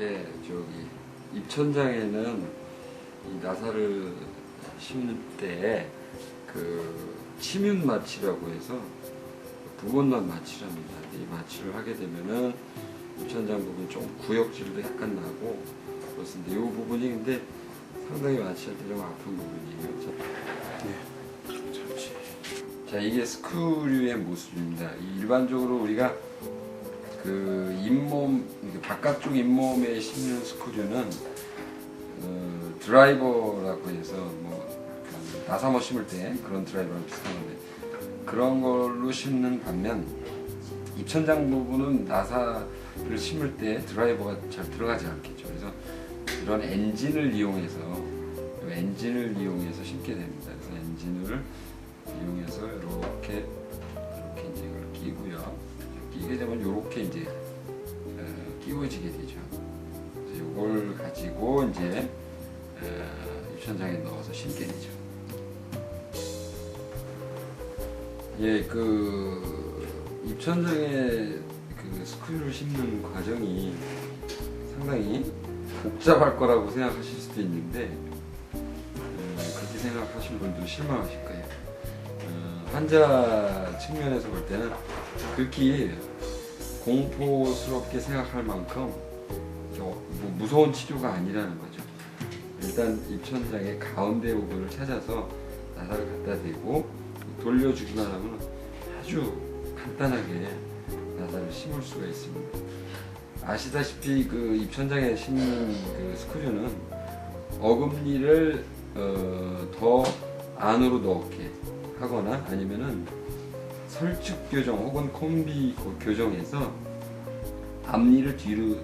네, 저기 입천장에는 이 나사를 심는 때그 치뮨 마취라고 해서 부분만 마취를 합니다. 이 마취를 하게 되면은 입천장 부분 좀 구역질도 약간 나고 그렇습니다. 이 부분이 근데 상당히 마취할 때 좀 아픈 부분이에요. 자, 잠시. 자 이게 스크류의 모습입니다. 이 일반적으로 우리가 그 잇몸 바깥쪽 잇몸에 심는 스크류는 어, 드라이버라고 해서 뭐 그 나사모 심을 때 그런 드라이버랑 비슷한 건데 그런 걸로 심는 반면 입천장 부분은 나사를 심을 때 드라이버가 잘 들어가지 않겠죠. 그래서 이런 엔진을 이용해서 이 엔진을 이용해서 심게 됩니다. 그래서 엔진을 이용해서 이렇게 이렇게 이제 이걸 끼고요. 끼게 되면 이렇게 이제 어, 끼워지게 되죠. 이걸 가지고 이제 어, 입천장에 넣어서 심게 되죠. 예, 그 입천장에 그 스크류를 심는 과정이 상당히 복잡할 거라고 생각하실 수도 있는데 어, 그렇게 생각하신 분도 실망하실 거예요. 어, 환자 측면에서 볼 때는 그렇게 공포스럽게 생각할 만큼 저- 뭐 무서운 치료가 아니라는 거죠. 일단 입천장의 가운데 부분을 찾아서 나사를 갖다 대고 돌려주기만 하면 아주 간단하게 나사를 심을 수가 있습니다. 아시다시피 그 입천장에 심는 그 스크류는 어금니를 어, 더 안으로 넣게 하거나 아니면은 설축 교정 혹은 콤비 고- 교정해서 앞니를 뒤로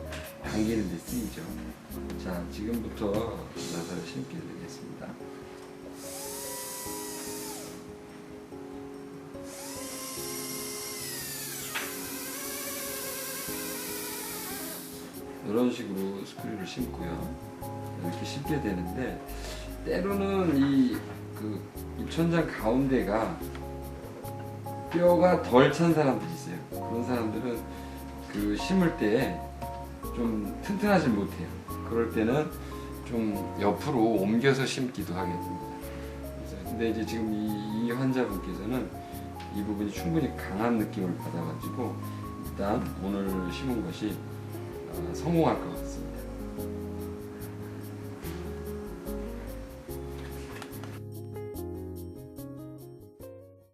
당기는 데 쓰이죠. 자, 지금부터 나사를 심게 되겠습니다. 이런 식으로 스크류를 심고요. 이렇게 심게 되는데 때로는 이 그 입천장 가운데가 뼈가 덜 찬 사람들이 있어요. 그런 사람들은 그 심을 때 좀 튼튼하지 못해요. 그럴 때는 좀 옆으로 옮겨서 심기도. 그래서 근데 이제 지금 이, 이 환자분께서는 이 부분이 충분히 강한 느낌을 받아가지고 일단 오늘 심은 것이 어, 성공할 것 같습니다.